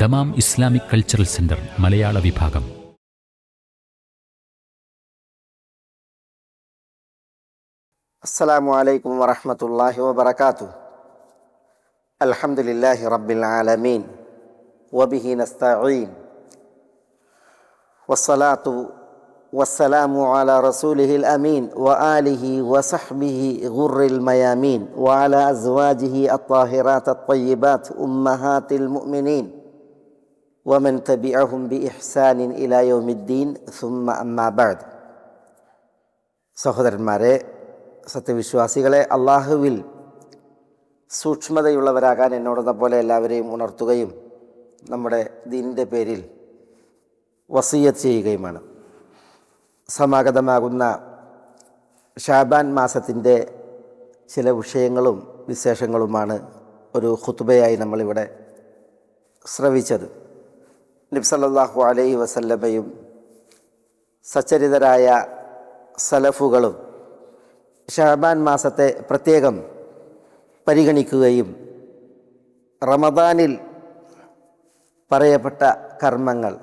Dammam Islamic cultural centre മലയാള വിഭാഗം السلام عليكم ورحمة الله وبركاته الحمد لله رب العالمين وبه نستعين والصلاة والسلام على رسوله الأمين وآله وصحبه غر الميامين وعلى أزواجه الطاهرات الطيبات أمهات المؤمنين ومن تبعهم بإحسان إلى يوم الدين ثم أما بعد സഹോദരന്മാരെ സത്യവിശ്വാസികളെ അള്ളാഹുവിൽ സൂക്ഷ്മതയുള്ളവരാകാൻ എന്നോടെന്ന പോലെ എല്ലാവരെയും ഉണർത്തുകയും നമ്മുടെ ദീനിൻ്റെ പേരിൽ വസീയത്ത് ചെയ്യുകയുമാണ് സമാഗതമാകുന്ന ഷാബാൻ മാസത്തിൻ്റെ ചില വിഷയങ്ങളും വിശേഷങ്ങളുമാണ് ഒരു ഖുത്തുബയായി നമ്മളിവിടെ ശ്രവിച്ചത് നബ്സല്ലാഹു അലൈഹി വസല്ലമയും സച്ചരിതരായ സലഫുകളും ഷാബാൻ മാസത്തെ പ്രത്യേകം പരിഗണിക്കുകയും റമദാനിൽ പറയപ്പെട്ട കർമ്മങ്ങൾ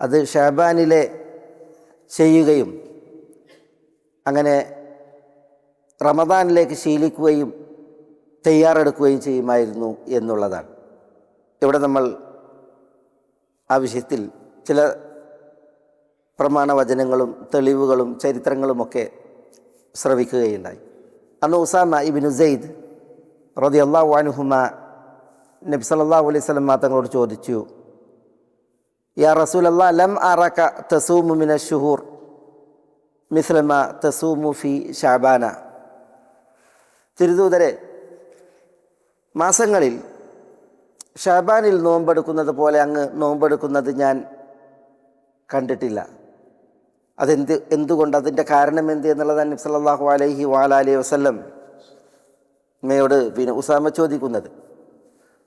അത് ഷാബാനിലെ ചെയ്യുകയും അങ്ങനെ റമദാനിലേക്ക് ശീലിക്കുകയും തയ്യാറെടുക്കുകയും ചെയ്യുമായിരുന്നു എന്നുള്ളതാണ്. ഇവിടെ നമ്മൾ ആ വിഷയത്തിൽ ചില പ്രമാണവചനങ്ങളും തെളിവുകളും ചരിത്രങ്ങളുമൊക്കെ ശ്രവിക്കുകയുണ്ടായി. അന്ന് ഉസാമ ഇബിനു സെയ്ദ് റതി അള്ളാഹു അനുഹുമ നബി സല്ലല്ലാഹു അലൈഹി സ്വലം തങ്ങളോട് ചോദിച്ചു യാ റസൂൽ അല്ലാ ലം ആറാക്ക തസൂമു മിന ഷുഹൂർ മിസ്ലമ തസൂമു ഫി ഷാബാന. തിരുദൂതരെ മാസങ്ങളിൽ ഷാബാനിൽ നോമ്പെടുക്കുന്നത് പോലെ അങ്ങ് നോമ്പെടുക്കുന്നത് ഞാൻ കണ്ടിട്ടില്ല. അതെന്ത് എന്തുകൊണ്ട്? അതിന്റെ കാരണം എന്ത് എന്നുള്ളത് നബി സല്ലല്ലാഹു അലൈഹി വാലാലി വസല്ലം അമ്മയോട് പിന്നെ ഉസാമ ചോദിക്കുന്നത്.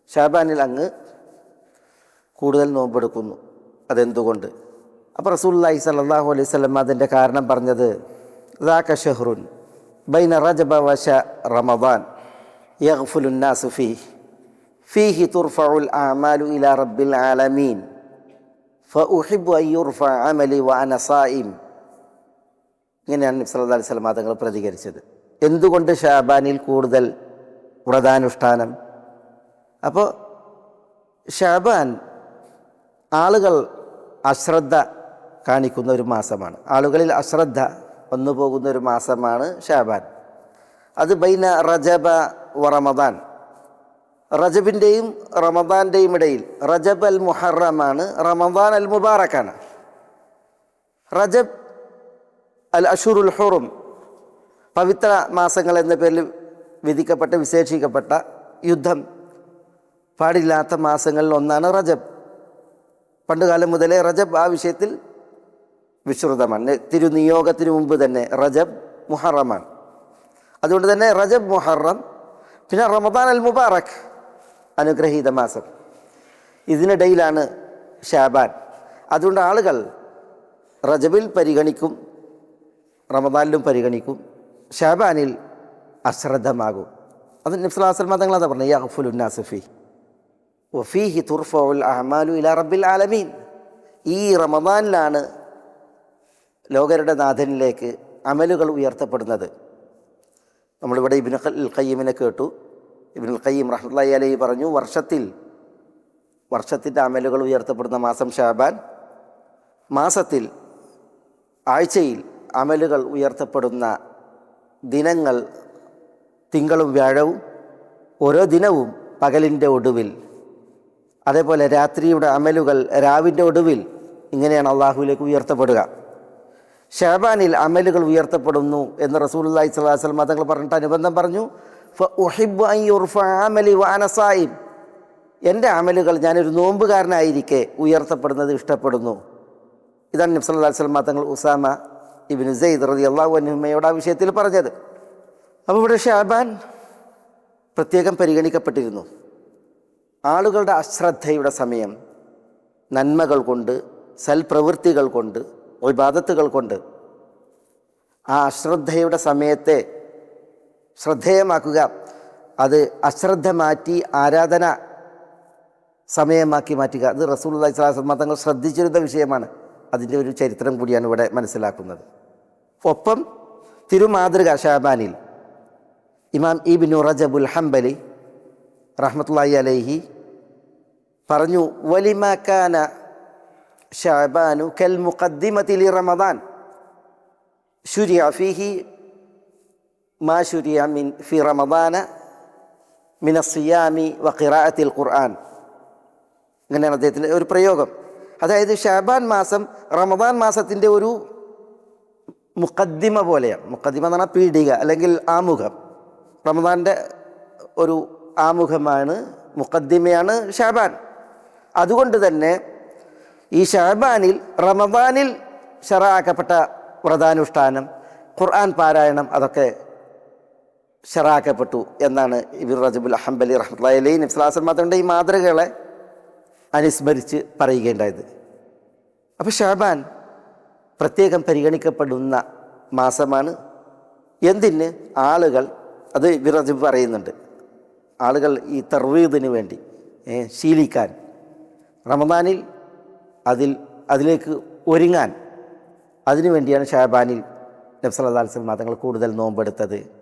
ഷാബാനിൽ അങ്ങ് കൂടുതൽ നോമ്പെടുക്കുന്നു. അതെന്തുകൊണ്ട്? അപ്പോൾ റസൂല്ലാഹി സല്ലല്ലാഹു അലൈഹി വസല്ലം അതിന്റെ കാരണം പറഞ്ഞത് ദാക ഷെഹ്റുൻ ബൈന റജബ വശ റമദാൻ യഹ്ഫുലുന്നാസുഫി ഫീഹി തുർഫഉൽ ആമാലു ഇലാ റബ്ബിൽ ആലമീൻ. ഫഉഹിബു അയ്യുർഫ അമലി വ അന സായിം ഇങ്ങനെയാണ് നബി സല്ലല്ലാഹു അലൈഹി വസല്ലം തങ്ങൾ പ്രതികരിച്ചത്. എന്തുകൊണ്ട് ഷാബാനിൽ കൂടുതൽ വ്രതാനുഷ്ഠാനം? അപ്പോൾ ഷാബാൻ ആളുകൾ അശ്രദ്ധ കാണിക്കുന്ന ഒരു മാസമാണ്. ആളുകളിൽ അശ്രദ്ധ വന്നു പോകുന്ന ഒരു മാസമാണ് ഷാബാൻ. അത് ബൈന റജബ വ റമദാൻ. റജബിന്റെയും റമദാന്റെയും ഇടയിൽ റജബ് അൽ മുഹറമാണ് റമദാൻ അൽ മുബാറക്കാണ്. റജബ് അൽ അഷുറുൽ ഹുറും പവിത്ര മാസങ്ങൾ എന്ന പേരിൽ വിധിക്കപ്പെട്ട വിശേഷിക്കപ്പെട്ട യുദ്ധം പാടില്ലാത്ത മാസങ്ങളിൽ ഒന്നാണ് റജബ്. പണ്ടുകാലം മുതലേ റജബ് ആ വിഷയത്തിൽ വിശ്രുതമാണ്. തിരുനിയോഗത്തിന് മുമ്പ് തന്നെ റജബ് മുഹറമാണ്. അതുകൊണ്ട് തന്നെ റജബ് മുഹറം പിന്നെ റമദാൻ അൽ മുബാറക്. അനുഗ്രഹീത മാസം ഇതിനിടയിലാണ് ഷാബാൻ അതുകൊണ്ട് ആളുകൾ റജബിൽ പരിഗണിക്കും റമദാനിലും പരിഗണിക്കും ഷാബാനിൽ അശ്രദ്ധമാകും. അത് നബ്സുലാസ്ലമ തങ്ങൾ അതാ പറഞ്ഞു യഹ്ഫുലുന്നാസഫി വഫീഹി തുർഫുൽ അഹ്മാലു ഇല റബ്ബിൽ ആലമീൻ. ഈ റമദാനിലാണ് ലോകരുടെ നാഥനിലേക്ക് അമലുകൾ ഉയർത്തപ്പെടുന്നത്. നമ്മളിവിടെ ഇബിൻ കയ്യമിനെ കേട്ടു. ഇബിൻ ഖയ്യം റഹ്മത്തുള്ളി അലൈഹി പറഞ്ഞു വർഷത്തിൽ വർഷത്തിന്റെ അമലുകൾ ഉയർത്തപ്പെടുന്ന മാസം ഷാബാൻ മാസത്തിൽ ആഴ്ചയിൽ അമലുകൾ ഉയർത്തപ്പെടുന്ന ദിനങ്ങൾ തിങ്കളും വ്യാഴവും ഓരോ ദിനവും പകലിന്റെ ഒടുവിൽ. അതേപോലെ രാത്രിയുടെ അമലുകൾ രാവിന്റെ ഒടുവിൽ ഇങ്ങനെയാണ് അള്ളാഹുവിലേക്ക് ഉയർത്തപ്പെടുക. ഷാബാനിൽ അമലുകൾ ഉയർത്തപ്പെടുന്നു എന്ന് റസൂലുള്ളാഹി സ്വല്ലല്ലാഹു അലൈഹി വസ്ലം തങ്ങൾ പറഞ്ഞിട്ട് അനുബന്ധം പറഞ്ഞു. ഫഉഹിബ്ബു അൻ യുർഫ അമലി വഅന സായിം എന്റെ അമലുകൾ ഞാനൊരു നോമ്പുകാരനായിരിക്കെ ഉയർത്തപ്പെടുന്നത് ഇഷ്ടപ്പെടുന്നു. ഇതാണ് നബി സല്ലല്ലാഹു അലൈഹി തങ്ങൾ ഉസാമ ഇബ്നു സെയ്ദ് റളിയല്ലാഹു അൻഹുമയോട് ആ വിഷയത്തിൽ പറഞ്ഞത്. അപ്പോൾ ഇവിടെ ഷാബാൻ പ്രത്യേകം പരിഗണിക്കപ്പെട്ടിരുന്നു. ആളുകളുടെ അശ്രദ്ധയുടെ സമയം നന്മകൾ കൊണ്ട് സൽപ്രവൃത്തികൾ കൊണ്ട് വിവാദത്തുകൾ കൊണ്ട് ആ അശ്രദ്ധയുടെ സമയത്തെ ശ്രദ്ധേയമാക്കുക. അത് അശ്രദ്ധ മാറ്റി ആരാധന സമയമാക്കി മാറ്റുക. അത് റസൂൽ അള്ളഹി സ്വലാസ്ലം തങ്ങൾ ശ്രദ്ധിച്ചിരുന്ന വിഷയമാണ്. അതിന്റെ ഒരു ചരിത്രം കൂടിയാണ് ഇവിടെ മനസ്സിലാക്കുന്നത്. ഒപ്പം തിരുമാതൃക ഷാബാനിൽ ഇമാം ഇബിനു റജബുൽ ഹംബലി റഹ്മത്തുള്ളാഹി അലൈഹി പറഞ്ഞു വലിമാക്കാന ഷാബാനു കൽ മുഖദ്ദിമത്തിലി റമദാൻ. ശുരിയ ഫിഹി മാ ശുരിയ മിൻ ഫി റമദാന മിന സിയാമി വ القرآن ഖുർആൻ ഇങ്ങനെയാണ് അദ്ദേഹത്തിന്റെ ഒരു പ്രയോഗം. അതായത് ഷാബാൻ മാസം റമദാൻ മാസത്തിന്റെ ഒരു മുഖദ്ദിമ പോലെയാണ്. മുഖദ്ദിമ എന്ന് പറഞ്ഞാൽ പീഡിക അല്ലെങ്കിൽ ആമുഖം. റമദാന്റെ ഒരു ആമുഖമാണ് മുഖദ്ദിമയാണ് ഷാബാൻ. അതുകൊണ്ട് തന്നെ ഈ ഷാബാനിൽ റമദാനിൽ ഷറാക്കപ്പെട്ട വ്രതാനുഷ്ഠാനം ഖുർആൻ പാരായണം അതൊക്കെ ഷറാക്കപ്പെട്ടു എന്നാണ് ഇബിർ റജബുൽ അഹംബലി റഹ്മത്തുള്ളി നബ്സലാസൻ മാത്രമുണ്ട് ഈ മാതൃകകളെ അനുസ്മരിച്ച് പറയുകയുണ്ടായത്. അപ്പോൾ ഷാബാൻ പ്രത്യേകം പരിഗണിക്കപ്പെടുന്ന മാസമാണ്. എന്തിന്? ആളുകൾ അത് വിറജ് പറയുന്നുണ്ട്. ആളുകൾ ഈ തർവീദിന് വേണ്ടി ശീലിക്കാൻ. റമദാനിൽ അതിൽ അതിലേക്ക് ഒരുങ്ങാൻ. അതിനു വേണ്ടിയാണ് ഷാബാനിൽ നബ്സല്ലാസ്ലം മാതങ്ങൾ കൂടുതൽ നോമ്പെടുത്തത്.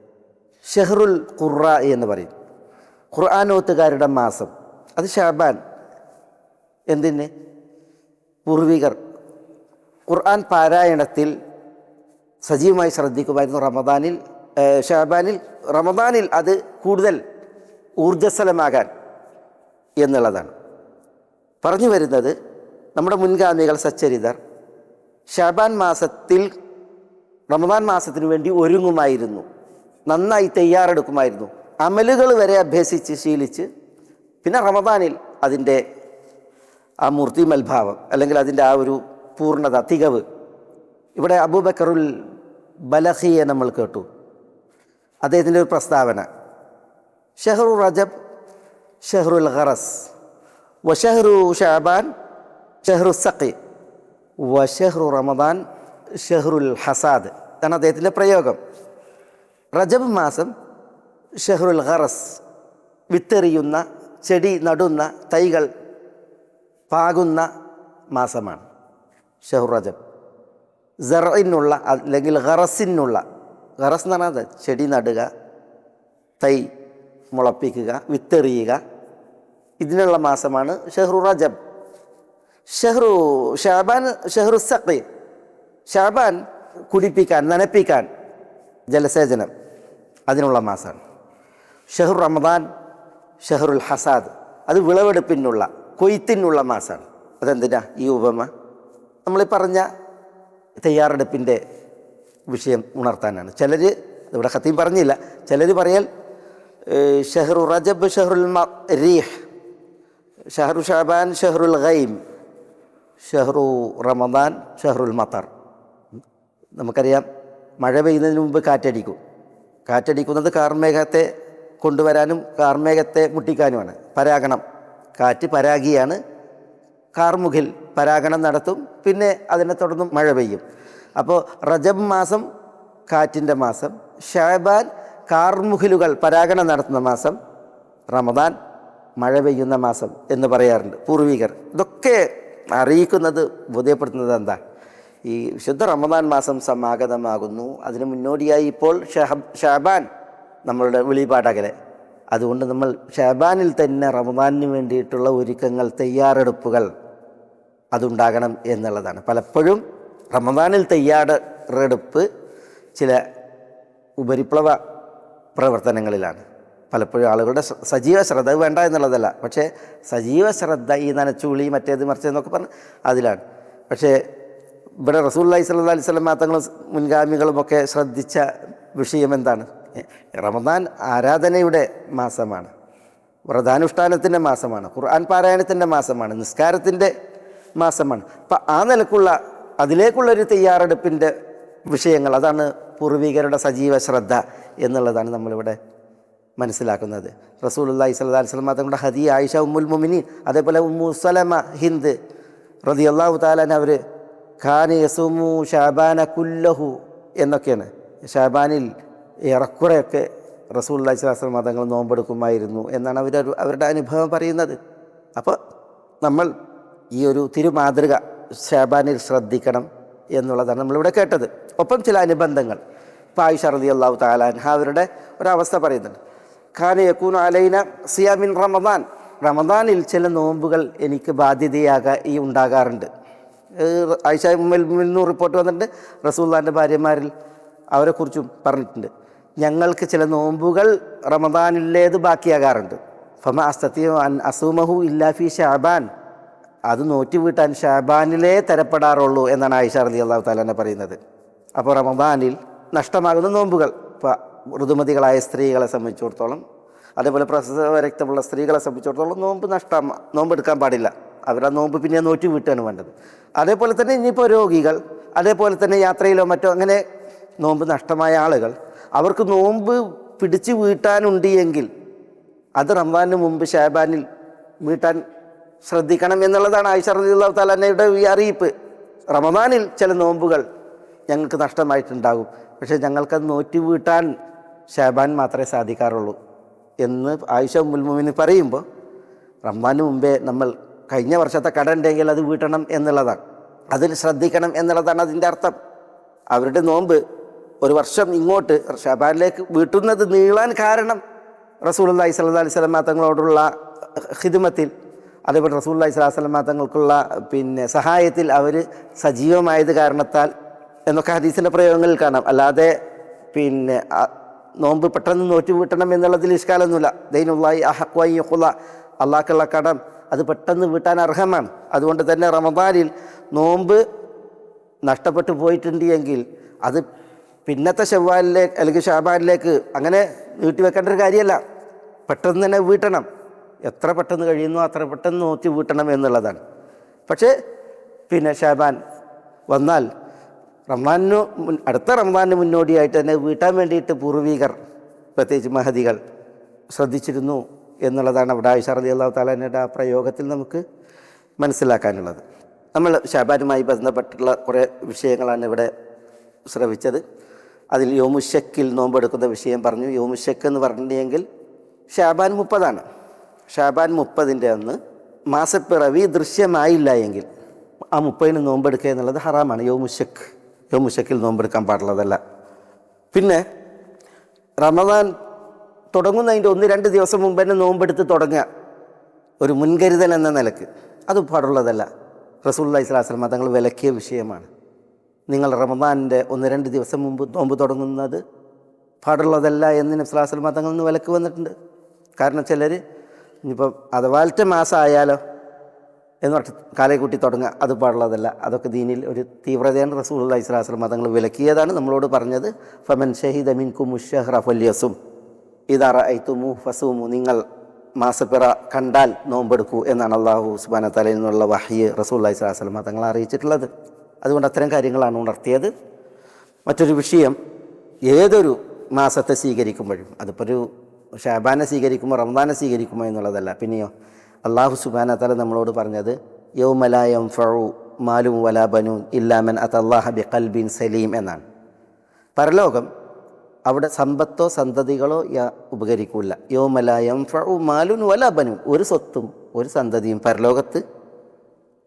ഷെഹ്റുൽ ഖുറ എന്ന് പറയും. ഖുർആാനോത്തുകാരുടെ മാസം. അത് ഷാബാൻ. എന്തിന്? പൂർവികർ. ഖുർആൻ പാരായണത്തിൽ സജീവമായി ശ്രദ്ധിക്കുമായിരുന്നു റമദാനിൽ ഷാബാനിൽ. റമദാനിൽ അത് കൂടുതൽ ഊർജസ്വലമാകാൻ എന്നുള്ളതാണ്. പറഞ്ഞു വരുന്നത് നമ്മുടെ മുൻഗാമികൾ സച്ചരിതർ ഷാബാൻ മാസത്തിൽ റമദാൻ മാസത്തിനു വേണ്ടി ഒരുങ്ങുമായിരുന്നു. നന്നായി തയ്യാറെടുക്കുമായിരുന്നു. അമലുകൾ വരെ അഭ്യസിച്ച് ശീലിച്ച് പിന്നെ റമദാനിൽ അതിന്റെ ആ മൂർത്തി മൽഭാവം അല്ലെങ്കിൽ അതിന്റെ ആ ഒരു പൂർണത തികവ്. ഇവിടെ അബൂബക്കറുൽ ബലഹിയെ നമ്മൾ കേട്ടു. അദ്ദേഹത്തിന്റെ ഒരു പ്രസ്താവന. ഷെഹ്റു റജബ് ഷെഹ്റുൽ ഖറസ്. വഷഹ്റു ഷാബാൻ ഷെഹ്റു സഖി. വഷഹ്റു റമദാൻ ഷെഹ്റുൽ ഹസാദ്. ഇതാണ് അദ്ദേഹത്തിന്റെ പ്രയോഗം. റജബ് മാസം ഷെഹ്റുൽ ഖറസ് വിത്തെറിയുന്ന ചെടി നടുന്ന തൈകൾ പാകുന്ന മാസമാണ് ഷെഹ്റു റജബ്. സെറിനുള്ള അല്ലെങ്കിൽ ഖറസിനുള്ള ഖറസ് എന്ന് പറഞ്ഞാൽ ചെടി നടുക തൈ മുളപ്പിക്കുക വിത്തെറിയുക. ഇതിനുള്ള മാസമാണ് ഷെഹ്റു റജബ്. ഷെഹ്റു ഷാബാൻ ഷെഹ്റു സഖി ഷാബാൻ കുടിപ്പിക്കാൻ നനപ്പിക്കാൻ ജലസേചനം. അതിനുള്ള മാസമാണ് ഷെഹുർ റമദാൻ ഷെഹറുൽ ഹസാദ്. അത് വിളവെടുപ്പിനുള്ള കൊയ്ത്തിനുള്ള മാസമാണ് അതെന്തിനാ ഈ ഉപമ? നമ്മൾ പറഞ്ഞ തയ്യാറെടുപ്പിന്റെ വിഷയം ഉണർത്താനാണ്. ചിലർ ഇവിടെ കത്തിയും പറഞ്ഞില്ല. ചിലർ പറയാൽ ഷെഹറു റജബ് ഷെഹ്റുൽ റീഹ് ഷെഹറു ഷാബാൻ ഷെഹറുൽ ഗൈം ഷെഹറു റമദാൻ ഷെഹറുൽ മത്തർ. നമുക്കറിയാം മഴ പെയ്യുന്നതിന് മുമ്പ് കാറ്റടിക്കും. കാറ്റടിക്കുന്നത് കാർമേഘത്തെ കൊണ്ടുവരാനും കാർമേഘത്തെ മുട്ടിക്കാനുമാണ്. പരാഗണം. കാറ്റ് പരാഗിയാണ്. കാർമുകിൽ പരാഗണം നടത്തും. പിന്നെ അതിനെ തുടർന്ന് മഴ പെയ്യും. അപ്പോൾ റജബ് മാസം കാറ്റിന്റെ മാസം ഷാബാൻ കാർമുകിലുകൾ പരാഗണം നടത്തുന്ന മാസം റമദാൻ മഴ പെയ്യുന്ന മാസം എന്ന് പറയാറുണ്ട് പൂർവികർ. ഇതൊക്കെ അറിയിക്കുന്നത് ബോധ്യപ്പെടുത്തുന്നത് എന്താ? ഈ വിശുദ്ധ റമദാൻ മാസം സമാഗതമാകുന്നു. അതിന് മുന്നോടിയായി ഇപ്പോൾ ഷഹബ് ഷാബാൻ നമ്മളുടെ വെളിപാടകലെ അതുകൊണ്ട് നമ്മൾ ഷാബാനിൽ തന്നെ റമദാനിന് വേണ്ടിയിട്ടുള്ള ഒരുക്കങ്ങൾ തയ്യാറെടുപ്പുകൾ അതുണ്ടാകണം എന്നുള്ളതാണ്. പലപ്പോഴും റമദാനിൽ തയ്യാറെടുപ്പ് ചില ഉപരിപ്ലവ പ്രവർത്തനങ്ങളിലാണ്. പലപ്പോഴും ആളുകളുടെ സജീവ ശ്രദ്ധ വേണ്ട എന്നുള്ളതല്ല. പക്ഷേ സജീവ ശ്രദ്ധ ഈ നനച്ചുളി മറ്റേത് മറിച്ചതെന്നൊക്കെ പറഞ്ഞ് അതിലാണ്. പക്ഷേ ഇവിടെ റസൂല്ലായി സല്ലാ അലൈഹി സ്വലം തങ്ങളും മുൻഗാമികളുമൊക്കെ ശ്രദ്ധിച്ച വിഷയം എന്താണ്? റമദാൻ ആരാധനയുടെ മാസമാണ്. വ്രതാനുഷ്ഠാനത്തിന്റെ മാസമാണ്. ഖുർആൻ പാരായണത്തിന്റെ മാസമാണ്. നിസ്കാരത്തിന്റെ മാസമാണ്. അപ്പം ആ നിലക്കുള്ള അതിലേക്കുള്ളൊരു തയ്യാറെടുപ്പിന്റെ വിഷയങ്ങൾ അതാണ് പൂർവികരുടെ സജീവ ശ്രദ്ധ എന്നുള്ളതാണ് നമ്മളിവിടെ മനസ്സിലാക്കുന്നത്. റസൂലുല്ലാഹി അലൈഹി വസല്ലം തങ്ങളുടെ ഹദി ആയിഷ ഉമ്മുൽ മുമിനി അതേപോലെ ഉമ്മു സലമ ഹിന്ദ് റതി അള്ളാഹു താലാൻ അവർ ഖാൻ യസുമു ഷാബാന കുല്ലഹു എന്നൊക്കെയാണ്. ഷാബാനിൽ ഏറെക്കുറെയൊക്കെ റസൂൽ അള്ളഹി സ്വലാസ്ലം മതങ്ങൾ നോമ്പെടുക്കുമായിരുന്നു എന്നാണ് അവർ അവരുടെ അനുഭവം പറയുന്നത്. അപ്പോൾ നമ്മൾ ഈ ഒരു തിരുമാതൃക ഷാബാനിൽ ശ്രദ്ധിക്കണം എന്നുള്ളതാണ് നമ്മളിവിടെ കേട്ടത്. ഒപ്പം ചില അനുബന്ധങ്ങൾ. ഇപ്പോൾ ആയിഷ റതി അള്ളാഹു താലാൻഹ അവരുടെ ഒരവസ്ഥ പറയുന്നുണ്ട്. ഖാന യക്കൂൻ അലൈന സിയാമിൻ റമദാൻ. റമദാനിൽ ചില നോമ്പുകൾ എനിക്ക് ബാധ്യതയാകാ ഈ ഉണ്ടാകാറുണ്ട്. ആയിഷ നിന്നും റിപ്പോർട്ട് വന്നിട്ടുണ്ട്. റസൂല്ലാന്റെ ഭാര്യമാരിൽ അവരെക്കുറിച്ചും പറഞ്ഞിട്ടുണ്ട്. ഞങ്ങൾക്ക് ചില നോമ്പുകൾ റമദാനിലേത് ബാക്കിയാകാറുണ്ട്. ഫമ അസ്തത്തിയോ അൻ അസൂമഹു ഇല്ലാഫി ഷാബാൻ. അത് നോറ്റി വീട്ടാൻ ഷാബാനിലേ തരപ്പെടാറുള്ളൂ എന്നാണ് ആയിഷ റലി അള്ളാഹു താലാനെ പറയുന്നത്. അപ്പോൾ റമദാനിൽ നഷ്ടമാകുന്ന നോമ്പുകൾ ഇപ്പോൾ ഋതുമതികളായ സ്ത്രീകളെ സംബന്ധിച്ചിടത്തോളം അതേപോലെ പ്രസവ രക്തമുള്ള സ്ത്രീകളെ സംബന്ധിച്ചിടത്തോളം നോമ്പ് നഷ്ടം നോമ്പ് എടുക്കാൻ പാടില്ല. അവരാ നോമ്പ് പിന്നെ നോറ്റി വീട്ടാണ് വേണ്ടത്. അതേപോലെ തന്നെ ഇനിയിപ്പോൾ രോഗികൾ അതേപോലെ തന്നെ യാത്രയിലോ മറ്റോ അങ്ങനെ നോമ്പ് നഷ്ടമായ ആളുകൾ അവർക്ക് നോമ്പ് പിടിച്ച് വീട്ടാനുണ്ട് എങ്കിൽ അത് റംബാനിന് മുമ്പ് ഷാബാനിൽ വീട്ടാൻ ശ്രദ്ധിക്കണം എന്നുള്ളതാണ് ആയിഷ അള്ളാഹു താലയുടെ ഈ അറിയിപ്പ്. റമദാനിൽ ചില നോമ്പുകൾ ഞങ്ങൾക്ക് നഷ്ടമായിട്ടുണ്ടാകും. പക്ഷേ ഞങ്ങൾക്കത് നോറ്റി വീട്ടാൻ ഷാബാൻ മാത്രമേ സാധിക്കാറുള്ളൂ എന്ന് ആയിഷ മുൽമുമിന് പറയുമ്പോൾ റംസാന് മുമ്പേ നമ്മൾ കഴിഞ്ഞ വർഷത്തെ കട ഉണ്ടെങ്കിൽ അത് വീട്ടണം എന്നുള്ളതാണ്. അതിൽ ശ്രദ്ധിക്കണം എന്നുള്ളതാണ് അതിന്റെ അർത്ഥം. അവരുടെ നോമ്പ് ഒരു വർഷം ഇങ്ങോട്ട് ഷബാനിലേക്ക് വീട്ടുന്നത് നീളാൻ കാരണം റസൂലുള്ളാഹി സ്വല്ലല്ലാഹി അലൈഹി സ്വലം തങ്ങളോടുള്ള ഹിദുമത്തിൽ അതേപോലെ അലൈഹി വസല്ലം തങ്ങൾക്കുള്ള പിന്നെ സഹായത്തിൽ അവർ സജീവമായത് കാരണത്താൽ എന്നൊക്കെ ഹദീസിന്റെ പ്രയോഗങ്ങളിൽ കാണാം. അല്ലാതെ പിന്നെ നോമ്പ് പെട്ടെന്ന് നോറ്റ് വീട്ടണം എന്നുള്ളതിൽ ഇഷ്കാലൊന്നുമില്ല. ദൈനുള്ളായി അഹക്വായി അള്ളാഹ്ക്കുള്ള കടം അത് പെട്ടെന്ന് വീട്ടാൻ അർഹമാണ്. അതുകൊണ്ട് തന്നെ റമദാനിൽ നോമ്പ് നഷ്ടപ്പെട്ടു പോയിട്ടുണ്ട് എങ്കിൽ അത് പിന്നത്തെ ഷവ്വാലിലേക്ക് അല്ലെങ്കിൽ ഷാബാനിലേക്ക് അങ്ങനെ നീട്ടിവെക്കേണ്ട ഒരു കാര്യമല്ല. പെട്ടെന്ന് തന്നെ വീട്ടണം. എത്ര പെട്ടെന്ന് കഴിയുന്നു അത്ര പെട്ടെന്ന് നോക്കി വീട്ടണം എന്നുള്ളതാണ്. പക്ഷേ പിന്നെ ഷാബാൻ വന്നാൽ റംസാനിന് മുൻ അടുത്ത റംസാനിന് മുന്നോടിയായിട്ട് തന്നെ വീട്ടാൻ വേണ്ടിയിട്ട് പൂർവീകർ പ്രത്യേകിച്ച് മഹതികൾ ശ്രദ്ധിച്ചിരുന്നു. എന്നുള്ളതാണ് അവിടെ ആയിഷ റലി അള്ളാഹു താലാനയുടെ ആ പ്രയോഗത്തിൽ നമുക്ക് മനസ്സിലാക്കാനുള്ളത്. നമ്മൾ ഷാബാനുമായി ബന്ധപ്പെട്ടുള്ള കുറേ വിഷയങ്ങളാണ് ഇവിടെ ശ്രവിച്ചത്. അതിൽ യോമുഷക്കിൽ നോമ്പെടുക്കുന്ന വിഷയം പറഞ്ഞു. യോമുഷക്ക് എന്ന് പറഞ്ഞിട്ടുണ്ടെങ്കിൽ ഷാബാൻ മുപ്പതാണ്. ഷാബാൻ മുപ്പതിന്റെ അന്ന് മാസപ്പിറവി ദൃശ്യമായില്ല എങ്കിൽ ആ മുപ്പതിന് നോമ്പെടുക്കുക എന്നുള്ളത് ഹറാമാണ്. യോമുഷക്ക് യോമുഷക്കിൽ നോമ്പെടുക്കാൻ പാടുള്ളതല്ല. പിന്നെ റമദാൻ തുടങ്ങുന്നതിന്റെ ഒന്ന് രണ്ട് ദിവസം മുമ്പ് തന്നെ നോമ്പെടുത്ത് തുടങ്ങുക. ഒരു മുൻകരുതൽ എന്ന നിലയ്ക്ക്. അത് പാടുള്ളതല്ല. റസൂല്ലാ ഇസ്ലാസ്ലമ തങ്ങൾ വിലക്കിയ വിഷയമാണ്. നിങ്ങൾ റമദാനിന്റെ ഒന്ന് രണ്ട് ദിവസം മുമ്പ് നോമ്പ് തുടങ്ങുന്നത് പാടുള്ളതല്ല എന്ന് ഇസ്ലാസ്ലമ തങ്ങളിൽ നിന്ന് വിലക്ക് വന്നിട്ടുണ്ട്. കാരണം ചിലർ ഇനിയിപ്പം അഥവാലത്തെ മാസം ആയാലോ എന്ന് പറഞ്ഞ കാലേ കൂട്ടി തുടങ്ങുക. അത് പാടുള്ളതല്ല. അതൊക്കെ ദീനിൽ ഒരു തീവ്രതയാണ് റസൂൽ ഇസ്ലാസ്ലമ തങ്ങൾ വിലക്കിയതാണ് നമ്മളോട് പറഞ്ഞത്. ഫമൻ ഷഹീദ് അമീൻ കുമുഷഹ്റ ഫല്യസും. ഇതറ ഐത്തുമു ഫസൂമു. നിങ്ങൾ മാസപ്പിറ കണ്ടാൽ നോമ്പെടുക്കൂ എന്നാണ് അള്ളാഹു സുബാന തലയിൽ നിന്നുള്ള വഹിയ് റസൂൽ സ്വലാസ്ലമ തങ്ങളെ അറിയിച്ചിട്ടുള്ളത്. അതുകൊണ്ട് അത്തരം കാര്യങ്ങളാണ് ഉണർത്തിയത്. മറ്റൊരു വിഷയം ഏതൊരു മാസത്തെ സ്വീകരിക്കുമ്പോഴും അതിപ്പോൾ ഒരു ഷാബാനെ സ്വീകരിക്കുമോ റംദാനെ സ്വീകരിക്കുമോ എന്നുള്ളതല്ല. പിന്നെയോ അള്ളാഹു സുബാന തല നമ്മളോട് പറഞ്ഞത് യൗമലായം മാലു മാലും ബനു ഇല്ലാമൻ അത് അള്ളാഹബി കൽബിൻ സലീം എന്നാണ്. പരലോകം അവിടെ സമ്പത്തോ സന്തതികളോ ഉപകരിക്കൂല. യോമലായം ഫു മാലുൻ വലബനും ഒരു സ്വത്തും ഒരു സന്തതിയും പരലോകത്ത്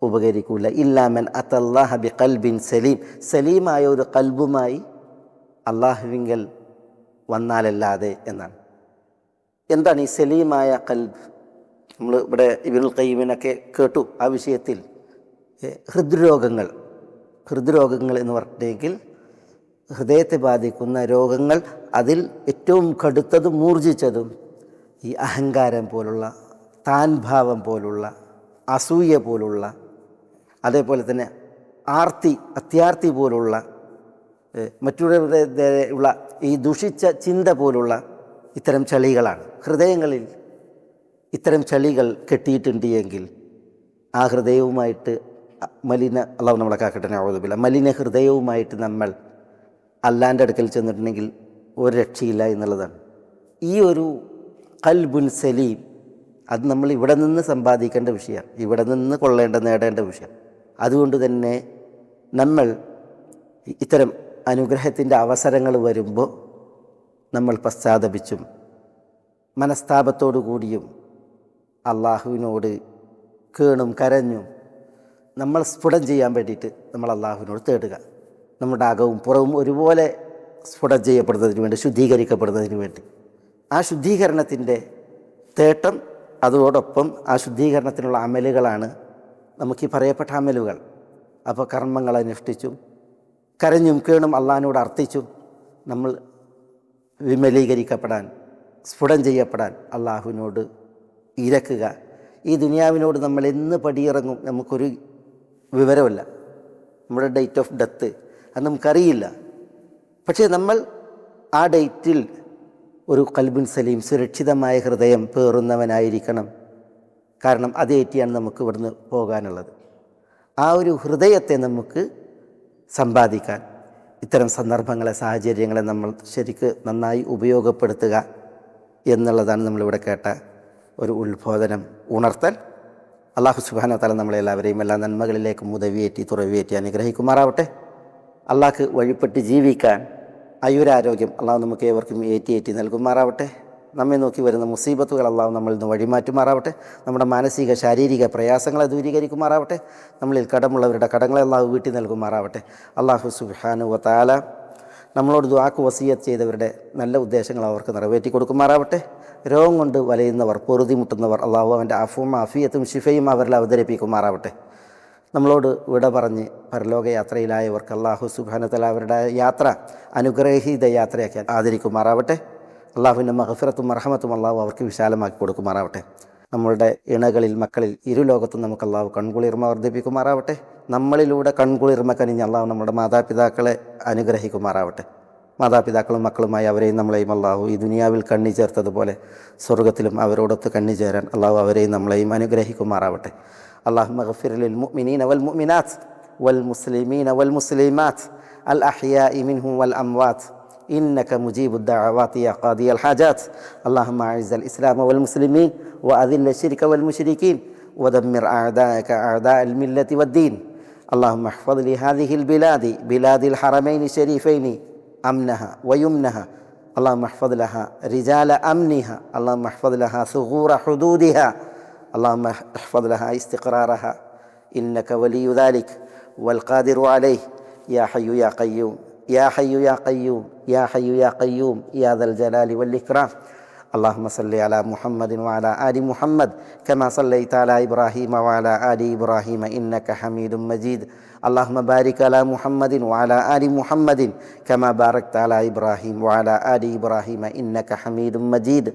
ഉപകരിക്കൂല. ഇല്ലാമൻ അത്തല്ലാഹ ബി കൽബിൻ സലീം. സലീമായ ഒരു കൽബുമായി അള്ളാഹുവിങ്കൽ വന്നാലല്ലാതെ എന്നാണ്. എന്താണ് ഈ സലീമായ കൽബ്? നമ്മൾ ഇവിടെ ഇബിനുൽ കയ്യമിനൊക്കെ കേട്ടു ആ വിഷയത്തിൽ. ഹൃദ്രോഗങ്ങൾ. ഹൃദ്രോഗങ്ങൾ എന്ന് പറഞ്ഞിട്ടുണ്ടെങ്കിൽ ഹൃദയത്തെ ബാധിക്കുന്ന രോഗങ്ങൾ അതിൽ ഏറ്റവും കടുത്തതും മൂർജിച്ചതും ഈ അഹങ്കാരം പോലുള്ള താൻ ഭാവം പോലുള്ള അസൂയ പോലുള്ള അതേപോലെ തന്നെ ആർത്തി അത്യാർത്തി പോലുള്ള മറ്റുള്ളവരുടെ ഉള്ള ഈ ദുഷിച്ച ചിന്ത പോലുള്ള ഇത്തരം ചളികളാണ്. ഹൃദയങ്ങളിൽ ഇത്തരം ചളികൾ കെട്ടിയിട്ടുണ്ട് എങ്കിൽ ആ ഹൃദയവുമായിട്ട് മലിന അള്ളാഹു നമ്മളെ കാക്കട്ടെ നവതുബില്ല മലിന ഹൃദയവുമായിട്ട് നമ്മൾ അല്ലാന്റെ അടുക്കൽ ചെന്നിട്ടുണ്ടെങ്കിൽ ഒരു രക്ഷയില്ല എന്നുള്ളതാണ്. ഈ ഒരു കൽബുൻ സലീം അത് നമ്മൾ ഇവിടെ നിന്ന് സമ്പാദിക്കേണ്ട വിഷയമാണ് ഇവിടെ നിന്ന് കൊള്ളേണ്ട നേടേണ്ട വിഷയം. അതുകൊണ്ട് തന്നെ നമ്മൾ ഇത്തരം അനുഗ്രഹത്തിന്റെ അവസരങ്ങൾ വരുമ്പോൾ നമ്മൾ പശ്ചാത്തപിച്ചും മനസ്താപത്തോടു കൂടിയും അള്ളാഹുവിനോട് കേണും കരഞ്ഞും നമ്മൾ സ്ഫുടം ചെയ്യാൻ വേണ്ടിയിട്ട് നമ്മൾ അള്ളാഹുവിനോട് തേടുക. നമ്മുടെ അകവും പുറവും ഒരുപോലെ സ്ഫുടം ചെയ്യപ്പെടുന്നതിന് വേണ്ടി ശുദ്ധീകരിക്കപ്പെടുന്നതിന് വേണ്ടി. ആ ശുദ്ധീകരണത്തിന്റെ തേട്ടം അതോടൊപ്പം ആ ശുദ്ധീകരണത്തിനുള്ള അമലുകളാണ് നമുക്ക് ഈ പറയപ്പെട്ട അമലുകൾ. അപ്പോൾ കർമ്മങ്ങൾ അനുഷ്ഠിച്ചും കരഞ്ഞും കേണും അള്ളഹാനോട് അർത്ഥിച്ചും നമ്മൾ വിമലീകരിക്കപ്പെടാൻ സ്ഫുടം ചെയ്യപ്പെടാൻ അള്ളാഹുവിനോട് ഇരക്കുക. ഈ ദുനിയാവിനോട് നമ്മൾ എന്ന് പടിയിറങ്ങും നമുക്കൊരു വിവരമല്ല നമ്മുടെ ഡേറ്റ് ഓഫ് ഡെത്ത് അത് നമുക്കറിയില്ല. പക്ഷേ നമ്മൾ ആ ഡേറ്റിൽ ഒരു കൽബിൻ സലീം സുരക്ഷിതമായ ഹൃദയം പേറുന്നവനായിരിക്കണം. കാരണം അതേറ്റിയാണ് നമുക്ക് ഇവിടുന്ന് പോകാനുള്ളത്. ആ ഒരു ഹൃദയത്തെ നമുക്ക് സമ്പാദിക്കാൻ ഇത്തരം സന്ദർഭങ്ങളെ സാഹചര്യങ്ങളെ നമ്മൾ ശരിക്ക് നന്നായി ഉപയോഗപ്പെടുത്തുക എന്നുള്ളതാണ് നമ്മളിവിടെ കേട്ട ഒരു ഉത്ബോധനം. ഉണർത്തൽ. അള്ളാഹു സുബാന തല നമ്മളെല്ലാവരെയും എല്ലാ നന്മകളിലേക്കും ഉദവിയേറ്റി തുറവിയേറ്റി അനുഗ്രഹിക്കുമാറാവട്ടെ. അള്ളാഹ്ക്ക് വഴിപ്പെട്ട് ജീവിക്കാൻ അയുരാരോഗ്യം അള്ളാഹു നമുക്ക് ഏവർക്കും ഏറ്റി ഏറ്റി നൽകുമാറാവട്ടെ. നമ്മെ നോക്കി വരുന്ന മുസീബത്തുകൾ അള്ളാഹു നമ്മളിൽ നിന്ന് വഴിമാറ്റുമാറാവട്ടെ. നമ്മുടെ മാനസിക ശാരീരിക പ്രയാസങ്ങളെ ദൂരീകരിക്കുമാറാവട്ടെ. നമ്മളിൽ കടമുള്ളവരുടെ കടങ്ങളെ അള്ളാഹു വീട്ടി നൽകുമാറാവട്ടെ. അള്ളാഹു സുബാനു വത്താല നമ്മളോട് ദ്വാക്ക് വസീയത്ത് ചെയ്തവരുടെ നല്ല ഉദ്ദേശങ്ങൾ അവർക്ക് നിറവേറ്റി കൊടുക്കുമാറാവട്ടെ. രോഗം കൊണ്ട് വലയുന്നവർ പൊറുതിമുട്ടുന്നവർ അള്ളാഹു അവന്റെ അഫും അഫിയത്തും ഷിഫയും അവരിൽ അവതരിപ്പിക്കുമാറാവട്ടെ. നമ്മളോട് വിട പറഞ്ഞ് പരലോക യാത്രയിലായവർക്ക് അള്ളാഹു സുബാനത്തല അവരുടെ യാത്ര അനുഗ്രഹീത യാത്രയാക്കി ആദരിക്കുമാറാവട്ടെ. അള്ളാഹുവിന്റെ മഹഫിറത്തും മർഹമത്തും അള്ളാഹു അവർക്ക് വിശാലമാക്കി കൊടുക്കുമാറാവട്ടെ. നമ്മളുടെ ഇണകളിൽ മക്കളിൽ ഇരു ലോകത്തും നമുക്ക് അള്ളാഹു കൺകുളിർമ വർദ്ധിപ്പിക്കുമാറാവട്ടെ. നമ്മളിലൂടെ കൺകുളിർമ കനിഞ്ഞ് അള്ളാഹു നമ്മുടെ മാതാപിതാക്കളെ അനുഗ്രഹിക്കുമാറാവട്ടെ. മാതാപിതാക്കളും മക്കളുമായി അവരെയും നമ്മളെയും അള്ളാഹു ഈ ദുനിയാവിൽ കണ്ണി ചേർത്തതുപോലെ സ്വർഗത്തിലും അവരോടൊത്ത് കണ്ണി ചേരാൻ അള്ളാഹു അവരെയും നമ്മളെയും അനുഗ്രഹിക്കുമാറാവട്ടെ. اللهم اغفر للمؤمنين والمؤمنات والمسلمين والمسلمات الأحياء منهم والأموات. إنك مجيب الدعوات يا قاضي الحاجات. اللهم أعز الإسلام والمسلمين وأذل الشرك والمشركين ودمر أعدائك أعداء الملة والدين. اللهم احفظ لهذه البلاد بلاد الحرمين الشريفين أمنها ويمنها. اللهم احفظ لها رجال أمنها. اللهم احفظ لها ثغور حدودها. اللهم احفظ لها استقرارها إنك ولي ذلك والقادر عليه. يا حي يا قيوم يا حي يا قيوم يا حي يا قيوم يا ذا الجلال والإكرام. اللهم صل على محمد وعلى آل محمد كما صليت على إبراهيم وعلى آل إبراهيم إنك حميد مجيد. اللهم بارك على محمد وعلى آل محمد كما باركت على إبراهيم وعلى آل إبراهيم إنك حميد مجيد.